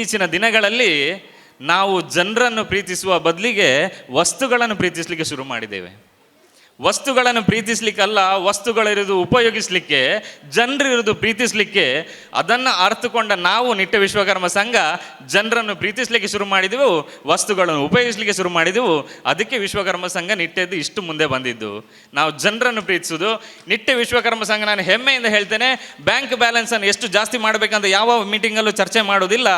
ಇತ್ತೀಚಿನ ದಿನಗಳಲ್ಲಿ ನಾವು ಜನರನ್ನು ಪ್ರೀತಿಸುವ ಬದಲಿಗೆ ವಸ್ತುಗಳನ್ನು ಪ್ರೀತಿಸಲಿಕ್ಕೆ ಶುರು ಮಾಡಿದ್ದೇವೆ. ವಸ್ತುಗಳನ್ನು ಪ್ರೀತಿಸ್ಲಿಕ್ಕಲ್ಲ ವಸ್ತುಗಳಿರೋದು ಉಪಯೋಗಿಸ್ಲಿಕ್ಕೆ ಜನರಿರೋದು ಪ್ರೀತಿಸ್ಲಿಕ್ಕೆ, ಅದನ್ನು ಅರ್ಥಕೊಂಡ ನಾವು ನಿಟ್ಟ ವಿಶ್ವಕರ್ಮ ಸಂಘ ಜನರನ್ನು ಪ್ರೀತಿಸ್ಲಿಕ್ಕೆ ಶುರು ಮಾಡಿದೆವು, ವಸ್ತುಗಳನ್ನು ಉಪಯೋಗಿಸ್ಲಿಕ್ಕೆ ಶುರು ಮಾಡಿದೆವು. ಅದಕ್ಕೆ ವಿಶ್ವಕರ್ಮ ಸಂಘ ನಿಟ್ಟೆದ್ದು ಇಷ್ಟು ಮುಂದೆ ಬಂದಿದ್ದು. ನಾವು ಜನರನ್ನು ಪ್ರೀತಿಸೋದು ನಿಟ್ಟ ವಿಶ್ವಕರ್ಮ ಸಂಘ ನಾನು ಹೆಮ್ಮೆಯಿಂದ ಹೇಳ್ತೇನೆ, ಬ್ಯಾಂಕ್ ಬ್ಯಾಲೆನ್ಸನ್ನು ಎಷ್ಟು ಜಾಸ್ತಿ ಮಾಡಬೇಕಂತ ಯಾವ ಮೀಟಿಂಗಲ್ಲೂ ಚರ್ಚೆ ಮಾಡೋದಿಲ್ಲ.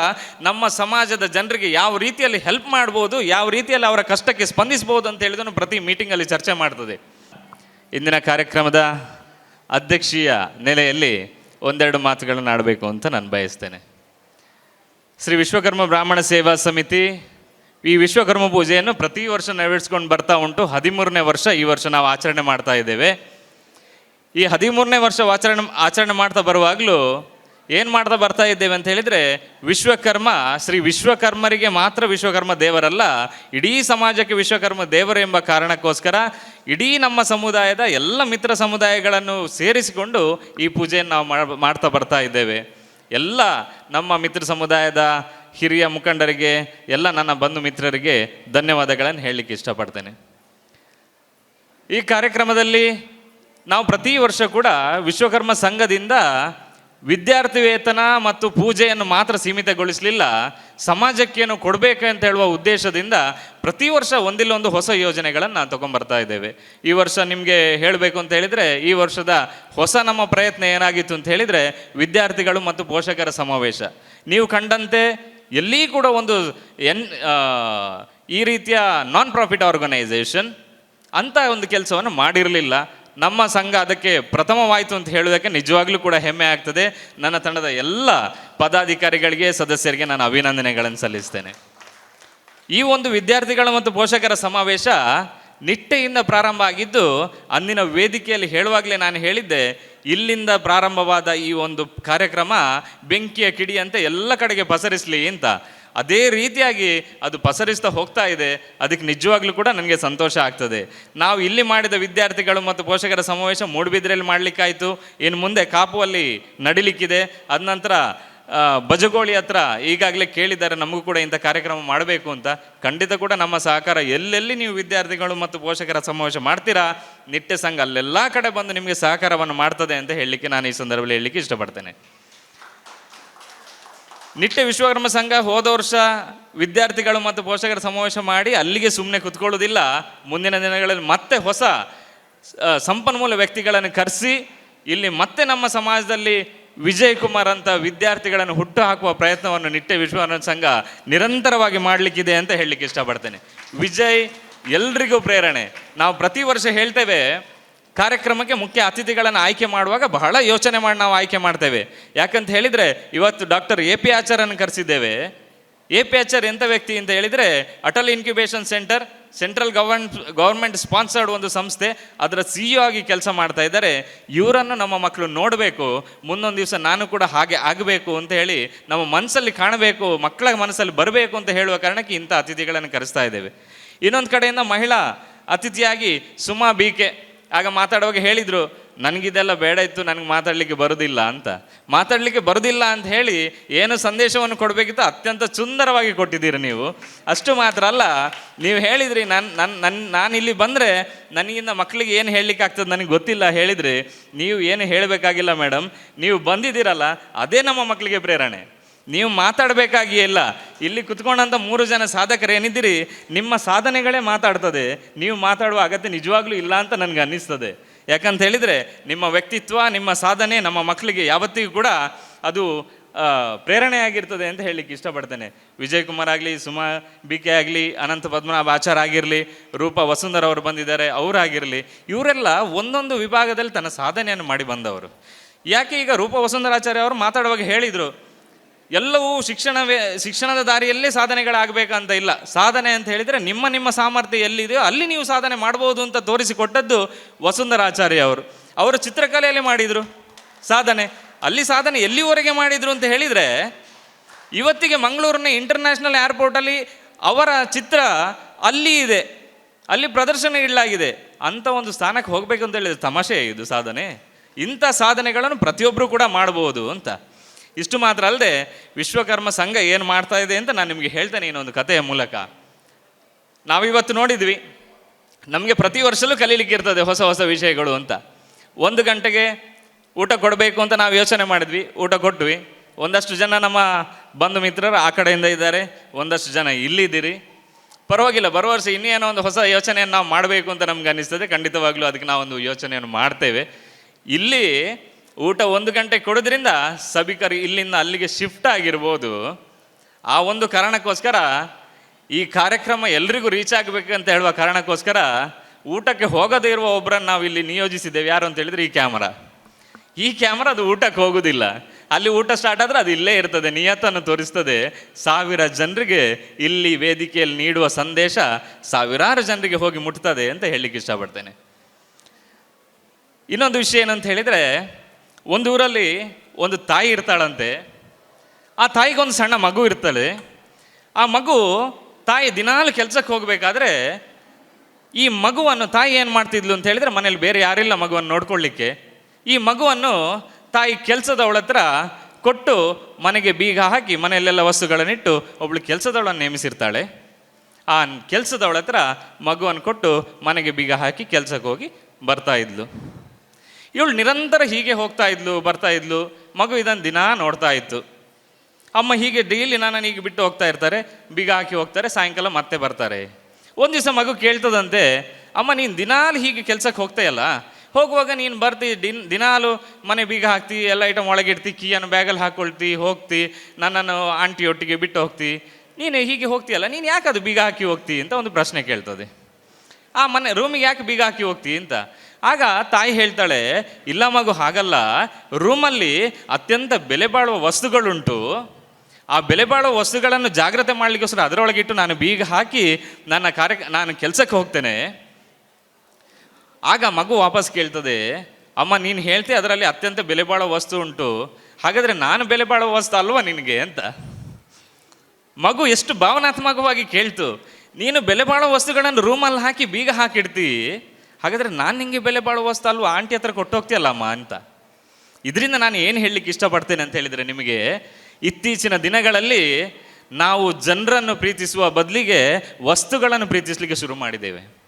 ನಮ್ಮ ಸಮಾಜದ ಜನರಿಗೆ ಯಾವ ರೀತಿಯಲ್ಲಿ ಹೆಲ್ಪ್ ಮಾಡ್ಬೋದು, ಯಾವ ರೀತಿಯಲ್ಲಿ ಅವರ ಕಷ್ಟಕ್ಕೆ ಸ್ಪಂದಿಸ್ಬೋದು ಅಂತ ಹೇಳಿದನ್ನು ಪ್ರತಿ ಮೀಟಿಂಗಲ್ಲಿ ಚರ್ಚೆ ಮಾಡ್ತದೆ. ಇಂದಿನ ಕಾರ್ಯಕ್ರಮದ ಅಧ್ಯಕ್ಷೀಯ ನೆಲೆಯಲ್ಲಿ ಒಂದೆರಡು ಮಾತುಗಳನ್ನು ಆಡಬೇಕು ಅಂತ ನಾನು ಬಯಸ್ತೇನೆ. ಶ್ರೀ ವಿಶ್ವಕರ್ಮ ಬ್ರಾಹ್ಮಣ ಸೇವಾ ಸಮಿತಿ ಈ ವಿಶ್ವಕರ್ಮ ಪೂಜೆಯನ್ನು ಪ್ರತಿ ವರ್ಷ ನೆರವೇರಿಸ್ಕೊಂಡು ಬರ್ತಾ ಉಂಟು. ಹದಿಮೂರನೇ ವರ್ಷ ಈ ವರ್ಷ ನಾವು ಆಚರಣೆ ಮಾಡ್ತಾ ಇದ್ದೇವೆ. ಈ ಹದಿಮೂರನೇ ವರ್ಷ ಆಚರಣೆ ಆಚರಣೆ ಮಾಡ್ತಾ ಬರುವಾಗಲೂ ಏನು ಮಾಡ್ತಾ ಬರ್ತಾ ಇದ್ದೇವೆ ಅಂತ ಹೇಳಿದರೆ, ವಿಶ್ವಕರ್ಮ, ಶ್ರೀ ವಿಶ್ವಕರ್ಮರಿಗೆ ಮಾತ್ರ ವಿಶ್ವಕರ್ಮ ದೇವರಲ್ಲ, ಇಡೀ ಸಮಾಜಕ್ಕೆ ವಿಶ್ವಕರ್ಮ ದೇವರು ಎಂಬ ಕಾರಣಕ್ಕೋಸ್ಕರ ಇಡೀ ನಮ್ಮ ಸಮುದಾಯದ ಎಲ್ಲ ಮಿತ್ರ ಸಮುದಾಯಗಳನ್ನು ಸೇರಿಸಿಕೊಂಡು ಈ ಪೂಜೆಯನ್ನು ನಾವು ಮಾಡ್- ಮಾಡ್ತಾ ಬರ್ತಾ ಇದ್ದೇವೆ. ಎಲ್ಲ ನಮ್ಮ ಮಿತ್ರ ಸಮುದಾಯದ ಹಿರಿಯ ಮುಖಂಡರಿಗೆ, ಎಲ್ಲ ನನ್ನ ಬಂಧು ಮಿತ್ರರಿಗೆ ಧನ್ಯವಾದಗಳನ್ನು ಹೇಳಲಿಕ್ಕೆ ಇಷ್ಟಪಡ್ತೇನೆ. ಈ ಕಾರ್ಯಕ್ರಮದಲ್ಲಿ ನಾವು ಪ್ರತಿ ವರ್ಷ ಕೂಡ ವಿಶ್ವಕರ್ಮ ಸಂಘದಿಂದ ವಿದ್ಯಾರ್ಥಿ ವೇತನ ಮತ್ತು ಪೂಜೆಯನ್ನು ಮಾತ್ರ ಸೀಮಿತಗೊಳಿಸಲಿಲ್ಲ, ಸಮಾಜಕ್ಕೇನು ಕೊಡಬೇಕು ಅಂತ ಹೇಳುವ ಉದ್ದೇಶದಿಂದ ಪ್ರತಿ ವರ್ಷ ಒಂದಿಲ್ಲೊಂದು ಹೊಸ ಯೋಜನೆಗಳನ್ನು ತಗೊಂಬರ್ತಾ ಇದ್ದೇವೆ. ಈ ವರ್ಷ ನಿಮಗೆ ಹೇಳಬೇಕು ಅಂತ ಹೇಳಿದರೆ, ಈ ವರ್ಷದ ಹೊಸ ನಮ್ಮ ಪ್ರಯತ್ನ ಏನಾಗಿತ್ತು ಅಂತ ಹೇಳಿದರೆ, ವಿದ್ಯಾರ್ಥಿಗಳು ಮತ್ತು ಪೋಷಕರ ಸಮಾವೇಶ. ನೀವು ಕಂಡಂತೆ ಎಲ್ಲಿ ಕೂಡ ಒಂದು ಎನ್ ಈ ರೀತಿಯ ನಾನ್ ಪ್ರಾಫಿಟ್ ಆರ್ಗನೈಸೇಷನ್ ಅಂತ ಒಂದು ಕೆಲಸವನ್ನು ಮಾಡಿರಲಿಲ್ಲ. ನಮ್ಮ ಸಂಘ ಅದಕ್ಕೆ ಪ್ರಥಮವಾಯಿತು ಅಂತ ಹೇಳುವುದಕ್ಕೆ ನಿಜವಾಗ್ಲೂ ಕೂಡ ಹೆಮ್ಮೆ ಆಗ್ತದೆ. ನನ್ನ ತಂಡದ ಎಲ್ಲ ಪದಾಧಿಕಾರಿಗಳಿಗೆ, ಸದಸ್ಯರಿಗೆ ನಾನು ಅಭಿನಂದನೆಗಳನ್ನು ಸಲ್ಲಿಸ್ತೇನೆ. ಈ ಒಂದು ವಿದ್ಯಾರ್ಥಿಗಳ ಮತ್ತು ಪೋಷಕರ ಸಮಾವೇಶ ನಿಟ್ಟೆಯಿಂದ ಪ್ರಾರಂಭ ಆಗಿದ್ದು, ಅಂದಿನ ವೇದಿಕೆಯಲ್ಲಿ ಹೇಳುವಾಗಲೇ ನಾನು ಹೇಳಿದ್ದೆ, ಇಲ್ಲಿಂದ ಪ್ರಾರಂಭವಾದ ಈ ಒಂದು ಕಾರ್ಯಕ್ರಮ ಬೆಂಕಿಯ ಕಿಡಿಯಂತೆ ಎಲ್ಲ ಕಡೆಗೆ ಪಸರಿಸಲಿ ಅಂತ. ಅದೇ ರೀತಿಯಾಗಿ ಅದು ಪಸರಿಸ್ತಾ ಹೋಗ್ತಾ ಇದೆ, ಅದಕ್ಕೆ ನಿಜವಾಗ್ಲೂ ಕೂಡ ನನಗೆ ಸಂತೋಷ ಆಗ್ತದೆ. ನಾವು ಇಲ್ಲಿ ಮಾಡಿದ ವಿದ್ಯಾರ್ಥಿಗಳು ಮತ್ತು ಪೋಷಕರ ಸಮಾವೇಶ ಮೂಡುಬಿದ್ರೆಯಲ್ಲಿ ಮಾಡಲಿಕ್ಕಾಯಿತು, ಇನ್ನು ಮುಂದೆ ಕಾಪುವಲ್ಲಿ ನಡಿಲಿಕ್ಕಿದೆ. ಅದ ನಂತರ ಬಜಗೋಳಿ ಹತ್ರ ಈಗಾಗಲೇ ಕೇಳಿದ್ದಾರೆ, ನಮಗೂ ಕೂಡ ಇಂಥ ಕಾರ್ಯಕ್ರಮ ಮಾಡಬೇಕು ಅಂತ. ಖಂಡಿತ ಕೂಡ ನಮ್ಮ ಸಹಕಾರ ಎಲ್ಲೆಲ್ಲಿ ನೀವು ವಿದ್ಯಾರ್ಥಿಗಳು ಮತ್ತು ಪೋಷಕರ ಸಮಾವೇಶ ಮಾಡ್ತೀರಾ, ನಿಟ್ಟೆ ಸಂಘ ಅಲ್ಲೆಲ್ಲ ಕಡೆ ಬಂದು ನಿಮಗೆ ಸಹಕಾರವನ್ನು ಮಾಡ್ತದೆ ಅಂತ ಹೇಳಲಿಕ್ಕೆ ನಾನು ಈ ಸಂದರ್ಭದಲ್ಲಿ ಹೇಳಲಿಕ್ಕೆ ಇಷ್ಟಪಡ್ತೇನೆ. ನಿಟ್ಟೆ ವಿಶ್ವಕರ್ಮ ಸಂಘ ಹೋದ ವರ್ಷ ವಿದ್ಯಾರ್ಥಿಗಳು ಮತ್ತು ಪೋಷಕರ ಸಮಾವೇಶ ಮಾಡಿ ಅಲ್ಲಿಗೆ ಸುಮ್ಮನೆ ಕುತ್ಕೊಳ್ಳೋದಿಲ್ಲ ಮುಂದಿನ ದಿನಗಳಲ್ಲಿ ಮತ್ತೆ ಹೊಸ ಸಂಪನ್ಮೂಲ ವ್ಯಕ್ತಿಗಳನ್ನು ಕರೆಸಿ, ಇಲ್ಲಿ ಮತ್ತೆ ನಮ್ಮ ಸಮಾಜದಲ್ಲಿ ವಿಜಯ್ ಕುಮಾರ್ ಅಂತ ವಿದ್ಯಾರ್ಥಿಗಳನ್ನು ಹುಟ್ಟು ಹಾಕುವ ಪ್ರಯತ್ನವನ್ನು ನಿಟ್ಟೆ ವಿಶ್ವಕರ್ಮ ಸಂಘ ನಿರಂತರವಾಗಿ ಮಾಡಲಿಕ್ಕಿದೆ ಅಂತ ಹೇಳಲಿಕ್ಕೆ ಇಷ್ಟಪಡ್ತೇನೆ. ವಿಜಯ್ ಎಲ್ರಿಗೂ ಪ್ರೇರಣೆ. ನಾವು ಪ್ರತಿ ವರ್ಷ ಹೇಳ್ತೇವೆ ಕಾರ್ಯಕ್ರಮಕ್ಕೆ ಮುಖ್ಯ ಅತಿಥಿಗಳನ್ನು ಆಯ್ಕೆ ಮಾಡುವಾಗ ಬಹಳ ಯೋಚನೆ ಮಾಡಿ ನಾವು ಆಯ್ಕೆ ಮಾಡ್ತೇವೆ. ಯಾಕಂತ ಹೇಳಿದರೆ ಇವತ್ತು ಡಾಕ್ಟರ್ ಎ ಪಿ ಆಚಾರ್ಯನ್ನು ಕರೆಸಿದ್ದೇವೆ. ಎ ಪಿ ಆಚಾರ್ ಎಂಥ ವ್ಯಕ್ತಿ ಅಂತ ಹೇಳಿದರೆ Atal incubation centre, central government government sponsored ಒಂದು ಸಂಸ್ಥೆ, ಅದರ ಸಿ ಇ ಆಗಿ ಕೆಲಸ ಮಾಡ್ತಾ ಇದ್ದಾರೆ. ಇವರನ್ನು ನಮ್ಮ ಮಕ್ಕಳು ನೋಡಬೇಕು, ಮುಂದೊಂದು ದಿವಸ ನಾನು ಕೂಡ ಹಾಗೆ ಆಗಬೇಕು ಅಂತ ಹೇಳಿ ನಮ್ಮ ಮನಸ್ಸಲ್ಲಿ ಕಾಣಬೇಕು, ಮಕ್ಕಳ ಮನಸ್ಸಲ್ಲಿ ಬರಬೇಕು ಅಂತ ಹೇಳುವ ಕಾರಣಕ್ಕೆ ಇಂಥ ಅತಿಥಿಗಳನ್ನು ಕರೆಸ್ತಾ ಇದ್ದೇವೆ. ಇನ್ನೊಂದು ಕಡೆಯಿಂದ ಮಹಿಳಾ ಅತಿಥಿಯಾಗಿ ಸುಮಾ ಬಿ ಕೆ ಆಗ ಮಾತಾಡುವಾಗ ಹೇಳಿದರು, ನನಗಿದೆಲ್ಲ ಬೇಡ ಇತ್ತು, ನನಗೆ ಮಾತಾಡಲಿಕ್ಕೆ ಬರೋದಿಲ್ಲ ಅಂತ. ಮಾತಾಡಲಿಕ್ಕೆ ಬರೋದಿಲ್ಲ ಅಂತ ಹೇಳಿ ಏನು ಸಂದೇಶವನ್ನು ಕೊಡಬೇಕಿತ್ತು? ಅತ್ಯಂತ ಸುಂದರವಾಗಿ ಕೊಟ್ಟಿದ್ದೀರಿ ನೀವು. ಅಷ್ಟು ಮಾತ್ರ ಅಲ್ಲ, ನೀವು ಹೇಳಿದ್ರಿ, ನಾನು ನನ್ನ ನನ್ನ ನಾನು ಇಲ್ಲಿ ಬಂದರೆ ನನಗಿಂತ ಮಕ್ಕಳಿಗೆ ಏನು ಹೇಳಲಿಕ್ಕೆ ಆಗ್ತದೆ ನನಗೆ ಗೊತ್ತಿಲ್ಲ. ಹೇಳಿದ್ರಿ, ನೀವು ಏನು ಹೇಳಬೇಕಾಗಿಲ್ಲ ಮೇಡಮ್, ನೀವು ಬಂದಿದ್ದೀರಲ್ಲ, ಅದೇ ನಮ್ಮ ಮಕ್ಕಳಿಗೆ ಪ್ರೇರಣೆ. ನೀವು ಮಾತಾಡಬೇಕಾಗಿ ಇಲ್ಲ ಇಲ್ಲಿ ಕುತ್ಕೊಂಡಂಥ ಮೂರು ಜನ ಸಾಧಕರು ಏನಿದ್ದೀರಿ, ನಿಮ್ಮ ಸಾಧನೆಗಳೇ ಮಾತಾಡ್ತದೆ, ನೀವು ಮಾತಾಡುವ ಅಗತ್ಯ ನಿಜವಾಗ್ಲೂ ಇಲ್ಲ ಅಂತ ನನಗೆ ಅನ್ನಿಸ್ತದೆ. ಯಾಕಂತ ಹೇಳಿದರೆ, ನಿಮ್ಮ ವ್ಯಕ್ತಿತ್ವ, ನಿಮ್ಮ ಸಾಧನೆ ನಮ್ಮ ಮಕ್ಕಳಿಗೆ ಯಾವತ್ತಿಗೂ ಕೂಡ ಅದು ಪ್ರೇರಣೆಯಾಗಿರ್ತದೆ ಅಂತ ಹೇಳಲಿಕ್ಕೆ ಇಷ್ಟಪಡ್ತೇನೆ. ವಿಜಯ್ ಕುಮಾರ್ ಆಗಲಿ, ಸುಮಾ ಬಿ ಕೆ ಆಗಲಿ, ಅನಂತ ಪದ್ಮನಾಭ ಆಚಾರ ಆಗಿರಲಿ, ರೂಪ ವಸುಂಧರ ಅವರು ಬಂದಿದ್ದಾರೆ ಅವರಾಗಿರಲಿ ಇವರೆಲ್ಲ ಒಂದೊಂದು ವಿಭಾಗದಲ್ಲಿ ತನ್ನ ಸಾಧನೆಯನ್ನು ಮಾಡಿ ಬಂದವರು. ಯಾಕೆ ಈಗ ರೂಪ ವಸುಂಧರಾಚಾರ್ಯ ಅವರು ಮಾತಾಡುವಾಗ ಹೇಳಿದರು ಎಲ್ಲವೂ ಶಿಕ್ಷಣವೇ, ಶಿಕ್ಷಣದ ದಾರಿಯಲ್ಲೇ ಸಾಧನೆಗಳಾಗಬೇಕಂತ ಇಲ್ಲ. ಸಾಧನೆ ಅಂತ ಹೇಳಿದರೆ ನಿಮ್ಮ ನಿಮ್ಮ ಸಾಮರ್ಥ್ಯ ಎಲ್ಲಿದೆಯೋ ಅಲ್ಲಿ ನೀವು ಸಾಧನೆ ಮಾಡ್ಬೋದು ಅಂತ ತೋರಿಸಿಕೊಟ್ಟದ್ದು ವಸುಂಧರಾಚಾರ್ಯ ಅವರು. ಅವರು ಚಿತ್ರಕಲೆಯಲ್ಲಿ ಮಾಡಿದರು ಸಾಧನೆ. ಅಲ್ಲಿ ಸಾಧನೆ ಎಲ್ಲಿವರೆಗೆ ಮಾಡಿದರು ಅಂತ ಹೇಳಿದರೆ, ಇವತ್ತಿಗೆ ಮಂಗಳೂರಿನ ಇಂಟರ್ನ್ಯಾಷನಲ್ ಏರ್ಪೋರ್ಟಲ್ಲಿ ಅವರ ಚಿತ್ರ ಅಲ್ಲಿ ಇದೆ. ಅಲ್ಲಿ ಪ್ರದರ್ಶನ ಇಡಲಾಗಿದೆ. ಅಂಥ ಒಂದು ಸ್ಥಾನಕ್ಕೆ ಹೋಗಬೇಕು ಅಂತ ಹೇಳಿದರೆ ತಮಾಷೆ ಇದು ಸಾಧನೆ? ಇಂಥ ಸಾಧನೆಗಳನ್ನು ಪ್ರತಿಯೊಬ್ಬರು ಕೂಡ ಮಾಡ್ಬೋದು ಅಂತ. ಇಷ್ಟು ಮಾತ್ರ ಅಲ್ಲದೆ ವಿಶ್ವಕರ್ಮ ಸಂಘ ಏನು ಮಾಡ್ತಾ ಇದೆ ಅಂತ ನಾನು ನಿಮಗೆ ಹೇಳ್ತೇನೆ ಇನ್ನೊಂದು ಕಥೆಯ ಮೂಲಕ. ನಾವಿವತ್ತು ನೋಡಿದ್ವಿ. ನಮಗೆ ಪ್ರತಿ ವರ್ಷಲೂ ಕಲೀಲಿಕ್ಕೆ ಇರ್ತದೆ ಹೊಸ ಹೊಸ ವಿಷಯಗಳು ಅಂತ. ಒಂದು ಗಂಟೆಗೆ ಊಟ ಕೊಡಬೇಕು ಅಂತ ನಾವು ಯೋಚನೆ ಮಾಡಿದ್ವಿ. ಊಟ ಕೊಟ್ವಿ. ಒಂದಷ್ಟು ಜನ ನಮ್ಮ ಬಂಧು ಮಿತ್ರರು ಆ ಕಡೆಯಿಂದ ಇದ್ದಾರೆ. ಒಂದಷ್ಟು ಜನ ಇಲ್ಲಿದ್ದೀರಿ. ಪರವಾಗಿಲ್ಲ, ಬರುವ ವರ್ಷ ಇನ್ನೇನೋ ಒಂದು ಹೊಸ ಯೋಚನೆಯನ್ನು ನಾವು ಮಾಡಬೇಕು ಅಂತ ನಮ್ಗೆ ಅನ್ನಿಸ್ತದೆ ಖಂಡಿತವಾಗ್ಲೂ ಅದಕ್ಕೆ ನಾವೊಂದು ಯೋಚನೆಯನ್ನು ಮಾಡ್ತೇವೆ. ಇಲ್ಲಿ ಊಟ ಒಂದು ಗಂಟೆ ಕೊಡೋದ್ರಿಂದ ಸಭಿಕರು ಇಲ್ಲಿಂದ ಅಲ್ಲಿಗೆ ಶಿಫ್ಟ್ ಆಗಿರ್ಬೋದು. ಆ ಒಂದು ಕಾರಣಕ್ಕೋಸ್ಕರ ಈ ಕಾರ್ಯಕ್ರಮ ಎಲ್ರಿಗೂ ರೀಚ್ ಆಗಬೇಕು ಅಂತ ಹೇಳುವ ಕಾರಣಕ್ಕೋಸ್ಕರ ಊಟಕ್ಕೆ ಹೋಗದೇ ಇರುವ ಒಬ್ಬರನ್ನು ನಾವು ಇಲ್ಲಿ ನಿಯೋಜಿಸಿದ್ದೇವೆ. ಯಾರು ಅಂತ ಹೇಳಿದ್ರೆ ಈ ಕ್ಯಾಮರಾ. ಈ ಕ್ಯಾಮ್ರಾ ಅದು ಊಟಕ್ಕೆ ಹೋಗೋದಿಲ್ಲ. ಅಲ್ಲಿ ಊಟ ಸ್ಟಾರ್ಟ್ ಆದರೆ ಅದು ಇಲ್ಲೇ ಇರ್ತದೆ, ನಿಯತ್ತನ್ನು ತೋರಿಸ್ತದೆ. ಸಾವಿರ ಜನರಿಗೆ ಇಲ್ಲಿ ವೇದಿಕೆಯಲ್ಲಿ ನೀಡುವ ಸಂದೇಶ ಸಾವಿರಾರು ಜನರಿಗೆ ಹೋಗಿ ಮುಟ್ತದೆ ಅಂತ ಹೇಳಲಿಕ್ಕೆ ಇಷ್ಟಪಡ್ತೇನೆ. ಇನ್ನೊಂದು ವಿಷಯ ಏನಂತ ಹೇಳಿದರೆ ಒಂದು ಊರಲ್ಲಿ ಒಂದು ತಾಯಿ ಇರ್ತಾಳಂತೆ. ಆ ತಾಯಿಗೊಂದು ಸಣ್ಣ ಮಗು ಇರ್ತಾಳೆ ಆ ಮಗು ತಾಯಿ ದಿನಾಲು ಕೆಲಸಕ್ಕೆ ಹೋಗಬೇಕಾದ್ರೆ ಈ ಮಗುವನ್ನು ತಾಯಿ ಏನು ಮಾಡ್ತಿದ್ಲು ಅಂತ ಹೇಳಿದರೆ ಮನೇಲಿ ಬೇರೆ ಯಾರಿಲ್ಲ ಮಗುವನ್ನು ನೋಡ್ಕೊಳ್ಳಿಕ್ಕೆ. ಈ ಮಗುವನ್ನು ತಾಯಿ ಕೆಲಸದವಳ ಹತ್ರ ಕೊಟ್ಟು ಮನೆಗೆ ಬೀಗ ಹಾಕಿ ಮನೆಯಲ್ಲೆಲ್ಲ ವಸ್ತುಗಳನ್ನಿಟ್ಟು ಒಬ್ಳು ಕೆಲಸದವಳನ್ನು ನೇಮಿಸಿರ್ತಾಳೆ. ಆ ಕೆಲಸದವಳ ಹತ್ರ ಮಗುವನ್ನು ಕೊಟ್ಟು ಮನೆಗೆ ಬೀಗ ಹಾಕಿ ಕೆಲಸಕ್ಕೆ ಹೋಗಿ ಬರ್ತಾ ಇದ್ಲು. ಇವಳು ನಿರಂತರ ಹೀಗೆ ಹೋಗ್ತಾ ಇದ್ಲು, ಬರ್ತಾ ಇದ್ಲು. ಮಗು ಇದನ್ನು ದಿನ ನೋಡ್ತಾ ಇತ್ತು. ಅಮ್ಮ ಹೀಗೆ ಡೈಲಿ ನಾನು ಹೀಗೆ ಬಿಟ್ಟು ಹೋಗ್ತಾ ಇರ್ತಾರೆ, ಬೀಗ ಹಾಕಿ ಹೋಗ್ತಾರೆ, ಸಾಯಂಕಾಲ ಮತ್ತೆ ಬರ್ತಾರೆ. ಒಂದು ದಿವಸ ಮಗು ಕೇಳ್ತದಂತೆ, ಅಮ್ಮ ನೀನು ದಿನಾಲು ಹೀಗೆ ಕೆಲಸಕ್ಕೆ ಹೋಗ್ತಾಯಲ್ಲ ಹೋಗುವಾಗ ನೀನು ಬರ್ತಿ, ದಿನ, ದಿನಾಲು ಮನೆ ಬೀಗ ಹಾಕ್ತಿ, ಎಲ್ಲ ಐಟಮ್ ಒಳಗಿಡ್ತಿ ಕೀಯನ್ನು ಬ್ಯಾಗಲ್ಲಿ ಹಾಕ್ಕೊಳ್ತಿ ಹೋಗ್ತಿ, ನನ್ನನ್ನು ಆಂಟಿ ಒಟ್ಟಿಗೆ ಬಿಟ್ಟು ಹೋಗ್ತಿ. ನೀನು ಹೀಗೆ ಹೋಗ್ತೀಯಲ್ಲ ನೀನು ಯಾಕೆ ಅದು ಬೀಗ ಹಾಕಿ ಹೋಗ್ತಿ ಅಂತ ಒಂದು ಪ್ರಶ್ನೆ ಕೇಳ್ತದೆ. ಆ ಮನೆ ರೂಮಿಗೆ ಯಾಕೆ ಬೀಗ ಹಾಕಿ ಹೋಗ್ತಿ ಅಂತ? ಆಗ ತಾಯಿ ಹೇಳ್ತಾಳೆ, ಇಲ್ಲ ಮಗು, ಹಾಗಲ್ಲ. ರೂಮಲ್ಲಿ ಅತ್ಯಂತ ಬೆಲೆ ಬಾಳುವ ವಸ್ತುಗಳುಂಟು. ಆ ಬೆಲೆ ಬಾಳುವ ವಸ್ತುಗಳನ್ನು ಜಾಗ್ರತೆ ಮಾಡಲಿಕ್ಕೋಸ್ಕರ ಅದರೊಳಗಿಟ್ಟು ನಾನು ಬೀಗ ಹಾಕಿ ನನ್ನ ಕಾರ್ಯ, ನಾನು ಕೆಲಸಕ್ಕೆ ಹೋಗ್ತೇನೆ. ಆಗ ಮಗು ವಾಪಸ್ ಕೇಳ್ತದೆ, ಅಮ್ಮ, ನೀನು ಹೇಳ್ತೆ ಅದರಲ್ಲಿ ಅತ್ಯಂತ ಬೆಲೆ ಬಾಳುವ ವಸ್ತು ಉಂಟು. ಹಾಗಾದರೆ ನಾನು ಬೆಲೆ ಬಾಳುವ ವಸ್ತು ಅಲ್ವಾ ನಿನಗೆ ಅಂತ. ಮಗು ಎಷ್ಟು ಭಾವನಾತ್ಮಕವಾಗಿ ಕೇಳ್ತು, ನೀನು ಬೆಲೆ ಬಾಳೋ ವಸ್ತುಗಳನ್ನು ರೂಮಲ್ಲಿ ಹಾಕಿ ಬೀಗ ಹಾಕಿಡ್ತಿ ಹಾಗಾದ್ರೆ ನಾನು ನಿಮಗೆ ಬೆಲೆ ಬಾಳುವ ವಸ್ತು ಅಲ್ವಾ? ಆಂಟಿ ಹತ್ರ ಕೊಟ್ಟೋಗ್ತೀಯಲ್ಲಮ್ಮ ಅಂತ. ಇದರಿಂದ ನಾನು ಏನು ಹೇಳಲಿಕ್ಕೆ ಇಷ್ಟಪಡ್ತೇನೆ ಅಂತ ಹೇಳಿದರೆ ನಿಮಗೆ, ಇತ್ತೀಚಿನ ದಿನಗಳಲ್ಲಿ ನಾವು ಜನರನ್ನು ಪ್ರೀತಿಸುವ ಬದಲಿಗೆ ವಸ್ತುಗಳನ್ನು ಪ್ರೀತಿಸಲಿಕ್ಕೆ ಶುರು ಮಾಡಿದ್ದೇವೆ.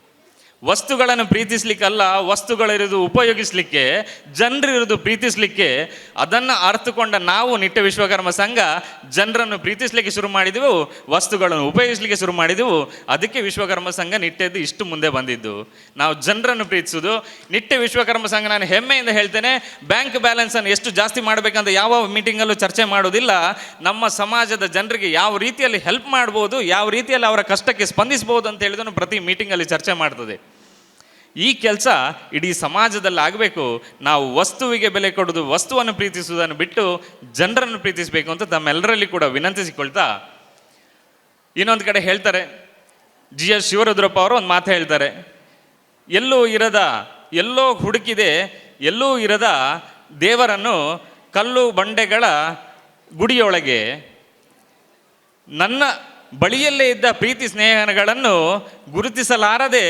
ವಸ್ತುಗಳನ್ನು ಪ್ರೀತಿಸ್ಲಿಕ್ಕಲ್ಲ ವಸ್ತುಗಳಿರೋದು ಉಪಯೋಗಿಸ್ಲಿಕ್ಕೆ ಜನರಿರೋದು ಪ್ರೀತಿಸ್ಲಿಕ್ಕೆ, ಅದನ್ನು ಅರ್ಥಕೊಂಡ ನಾವು ನಿಟ್ಟ ವಿಶ್ವಕರ್ಮ ಸಂಘ ಜನರನ್ನು ಪ್ರೀತಿಸ್ಲಿಕ್ಕೆ ಶುರು ಮಾಡಿದೆವು, ವಸ್ತುಗಳನ್ನು ಉಪಯೋಗಿಸ್ಲಿಕ್ಕೆ ಶುರು ಮಾಡಿದೆವು. ಅದಕ್ಕೆ ವಿಶ್ವಕರ್ಮ ಸಂಘ ನಿಟ್ಟೆದ್ದು ಇಷ್ಟು ಮುಂದೆ ಬಂದಿದ್ದು. ನಾವು ಜನರನ್ನು ಪ್ರೀತಿಸುವುದು. ನಿಟ್ಟ ವಿಶ್ವಕರ್ಮ ಸಂಘ ನಾನು ಹೆಮ್ಮೆಯಿಂದ ಹೇಳ್ತೇನೆ, ಬ್ಯಾಂಕ್ ಬ್ಯಾಲೆನ್ಸನ್ನು ಎಷ್ಟು ಜಾಸ್ತಿ ಮಾಡಬೇಕಂತ ಯಾವ ಮೀಟಿಂಗಲ್ಲೂ ಚರ್ಚೆ ಮಾಡೋದಿಲ್ಲ. ನಮ್ಮ ಸಮಾಜದ ಜನರಿಗೆ ಯಾವ ರೀತಿಯಲ್ಲಿ ಹೆಲ್ಪ್ ಮಾಡ್ಬೋದು, ಯಾವ ರೀತಿಯಲ್ಲಿ ಅವರ ಕಷ್ಟಕ್ಕೆ ಸ್ಪಂದಿಸ್ಬೋದು ಅಂತ ಹೇಳಿದನು ಪ್ರತಿ ಮೀಟಿಂಗಲ್ಲಿ ಚರ್ಚೆ ಮಾಡ್ತದೆ. ಈ ಕೆಲಸ ಇಡೀ ಸಮಾಜದಲ್ಲಿ ಆಗಬೇಕು ನಾವು ವಸ್ತುವಿಗೆ ಬೆಲೆ ಕೊಡೋದು, ವಸ್ತುವನ್ನು ಪ್ರೀತಿಸುವುದನ್ನು ಬಿಟ್ಟು ಜನರನ್ನು ಪ್ರೀತಿಸಬೇಕು ಅಂತ ತಮ್ಮೆಲ್ಲರಲ್ಲಿ ಕೂಡ ವಿನಂತಿಸಿಕೊಳ್ತಾ ಇನ್ನೊಂದು ಕಡೆ ಹೇಳ್ತಾರೆ, ಜಿ ಎಸ್ ಶಿವರುದ್ರಪ್ಪ ಅವರು ಒಂದು ಮಾತು ಹೇಳ್ತಾರೆ, ಎಲ್ಲೂ ಇರದ, ಎಲ್ಲೋ ಹುಡುಕಿದೆ, ಎಲ್ಲೂ ಇರದ ದೇವರನ್ನು ಕಲ್ಲು ಬಂಡೆಗಳ ಗುಡಿಯೊಳಗೆ ನನ್ನ ಬಳಿಯಲ್ಲೇ ಇದ್ದ ಪ್ರೀತಿ ಸ್ನೇಹಗಳನ್ನು ಗುರುತಿಸಲಾರದೆ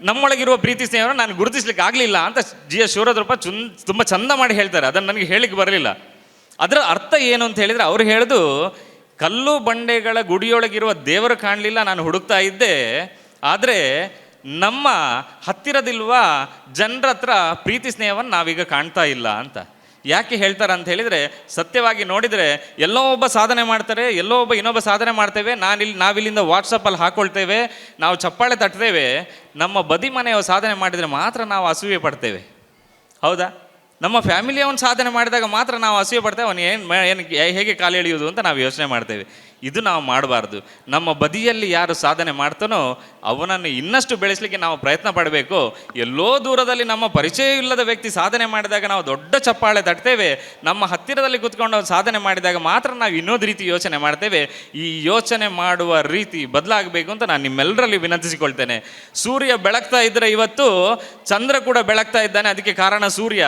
ನಮ್ಮೊಳಗಿರುವ ಪ್ರೀತಿ ಸ್ನೇಹವನ್ನು ನಾನು ಗುರುತಿಸ್ಲಿಕ್ಕೆ ಆಗಲಿಲ್ಲ ಅಂತ ಜಿ ಎಸ್ ಶಿವರಾದ್ರಪ್ಪ ಚುನ್ ತುಂಬ ಚಂದ ಮಾಡಿ ಹೇಳ್ತಾರೆ. ಅದನ್ನು ನನಗೆ ಹೇಳಿಕ್ಕೆ ಬರಲಿಲ್ಲ. ಅದರ ಅರ್ಥ ಏನು ಅಂತ ಹೇಳಿದರೆ ಅವ್ರು ಹೇಳೋದು, ಕಲ್ಲು ಬಂಡೆಗಳ ಗುಡಿಯೊಳಗಿರುವ ದೇವರು ಕಾಣಲಿಲ್ಲ, ನಾನು ಹುಡುಕ್ತಾ ಇದ್ದೆ. ಆದರೆ ನಮ್ಮ ಹತ್ತಿರದಿಲ್ವ ಜನರ ಹತ್ರ ಪ್ರೀತಿ ಸ್ನೇಹವನ್ನು ನಾವೀಗ ಕಾಣ್ತಾ ಇಲ್ಲ ಅಂತ. ಯಾಕೆ ಹೇಳ್ತಾರೆ ಅಂತ ಹೇಳಿದರೆ, ಸತ್ಯವಾಗಿ ನೋಡಿದರೆ ಎಲ್ಲೋ ಒಬ್ಬ ಸಾಧನೆ ಮಾಡ್ತಾರೆ, ಎಲ್ಲೋ ಒಬ್ಬ ಇನ್ನೊಬ್ಬ ಸಾಧನೆ ಮಾಡ್ತೇವೆ ನಾನಿಲ್ಲಿ ನಾವಿಲ್ಲಿಂದ ವಾಟ್ಸಪ್ಪಲ್ಲಿ ಹಾಕ್ಕೊಳ್ತೇವೆ ನಾವು ಚಪ್ಪಾಳೆ ತಟ್ತೇವೆ, ನಮ್ಮ ಬದಿ ಮನೆಯವ ಸಾಧನೆ ಮಾಡಿದರೆ ಮಾತ್ರ ನಾವು ಅಸೂಯೆ ಪಡ್ತೇವೆ. ಹೌದಾ? ನಮ್ಮ ಫ್ಯಾಮಿಲಿಯವನು ಸಾಧನೆ ಮಾಡಿದಾಗ ಮಾತ್ರ ನಾವು ಅಸೂಯೆ ಪಡ್ತೇವೆ, ಅವನು ಏನು ಏನು ಹೇಗೆ ಕಾಲು ಎಳೆಯುವುದು ಅಂತ ನಾವು ಯೋಚನೆ ಮಾಡ್ತೇವೆ. ಇದು ನಾವು ಮಾಡಬಾರ್ದು. ನಮ್ಮ ಬದಿಯಲ್ಲಿ ಯಾರು ಸಾಧನೆ ಮಾಡ್ತಾನೋ ಅವನನ್ನು ಇನ್ನಷ್ಟು ಬೆಳೆಸಲಿಕ್ಕೆ ನಾವು ಪ್ರಯತ್ನ ಪಡಬೇಕು. ಎಲ್ಲೋ ದೂರದಲ್ಲಿ ನಮ್ಮ ಪರಿಚಯ ಇಲ್ಲದ ವ್ಯಕ್ತಿ ಸಾಧನೆ ಮಾಡಿದಾಗ ನಾವು ದೊಡ್ಡ ಚಪ್ಪಾಳೆ ತಟ್ತೇವೆ. ನಮ್ಮ ಹತ್ತಿರದಲ್ಲಿ ಕೂತ್ಕೊಂಡು ಸಾಧನೆ ಮಾಡಿದಾಗ ಮಾತ್ರ ನಾವು ಇನ್ನೊಂದು ರೀತಿ ಯೋಚನೆ ಮಾಡ್ತೇವೆ. ಈ ಯೋಚನೆ ಮಾಡುವ ರೀತಿ ಬದಲಾಗಬೇಕು ಅಂತ ನಾನು ನಿಮ್ಮೆಲ್ಲರಲ್ಲಿ ವಿನಂತಿಸಿಕೊಳ್ತೇನೆ. ಸೂರ್ಯ ಬೆಳಗ್ತಾ ಇದ್ದರೆ ಇವತ್ತು ಚಂದ್ರ ಕೂಡ ಬೆಳಗ್ತಾ ಇದ್ದಾನೆ. ಅದಕ್ಕೆ ಕಾರಣ ಸೂರ್ಯ.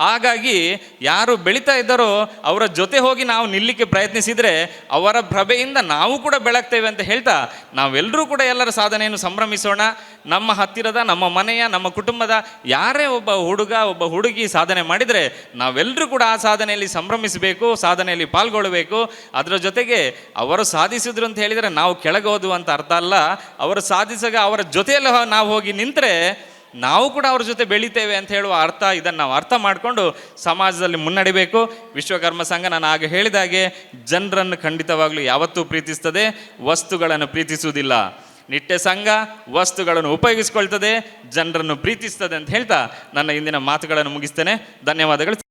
ಹಾಗಾಗಿ ಯಾರು ಬೆಳೀತಾ ಇದ್ದಾರೋ ಅವರ ಜೊತೆ ಹೋಗಿ ನಾವು ನಿಲ್ಲಿಕ್ಕೆ ಪ್ರಯತ್ನಿಸಿದರೆ ಅವರ ಪ್ರಭೆಯಿಂದ ನಾವು ಕೂಡ ಬೆಳಗ್ತೇವೆ ಅಂತ ಹೇಳ್ತಾ ನಾವೆಲ್ಲರೂ ಕೂಡ ಎಲ್ಲರ ಸಾಧನೆಯನ್ನು ಸಂಭ್ರಮಿಸೋಣ. ನಮ್ಮ ಹತ್ತಿರದ, ನಮ್ಮ ಮನೆಯ, ನಮ್ಮ ಕುಟುಂಬದ ಯಾರೇ ಒಬ್ಬ ಹುಡುಗ, ಒಬ್ಬ ಹುಡುಗಿ ಸಾಧನೆ ಮಾಡಿದರೆ ನಾವೆಲ್ಲರೂ ಕೂಡ ಆ ಸಾಧನೆಯಲ್ಲಿ ಸಂಭ್ರಮಿಸಬೇಕು, ಸಾಧನೆಯಲ್ಲಿ ಪಾಲ್ಗೊಳ್ಳಬೇಕು. ಅದರ ಜೊತೆಗೆ ಅವರು ಸಾಧಿಸಿದ್ರು ಅಂತ ಹೇಳಿದರೆ ನಾವು ಕೆಳಗೆ ಹೋದು ಅಂತ ಅರ್ಥ ಅಲ್ಲ. ಅವರು ಸಾಧಿಸಾಗ ಅವರ ಜೊತೆಯಲ್ಲಿ ನಾವು ಹೋಗಿ ನಿಂತರೆ ನಾವು ಕೂಡ ಅವ್ರ ಜೊತೆ ಬೆಳಿತೇವೆ ಅಂತ ಹೇಳುವ ಅರ್ಥ, ಇದನ್ನು ನಾವು ಅರ್ಥ ಮಾಡಿಕೊಂಡು ಸಮಾಜದಲ್ಲಿ ಮುನ್ನಡಿಬೇಕು. ವಿಶ್ವಕರ್ಮ ಸಂಘ ನಾನು ಆಗ ಹೇಳಿದಾಗೆ ಜನರನ್ನು ಖಂಡಿತವಾಗಲೂ ಯಾವತ್ತೂ ಪ್ರೀತಿಸ್ತದೆ, ವಸ್ತುಗಳನ್ನು ಪ್ರೀತಿಸುವುದಿಲ್ಲ. ನಿಟ್ಟೆ ಸಂಘ ವಸ್ತುಗಳನ್ನು ಉಪಯೋಗಿಸ್ಕೊಳ್ತದೆ, ಜನರನ್ನು ಪ್ರೀತಿಸ್ತದೆ ಅಂತ ಹೇಳ್ತಾ ನನ್ನ ಇಂದಿನ ಮಾತುಗಳನ್ನು ಮುಗಿಸ್ತೇನೆ. ಧನ್ಯವಾದಗಳು.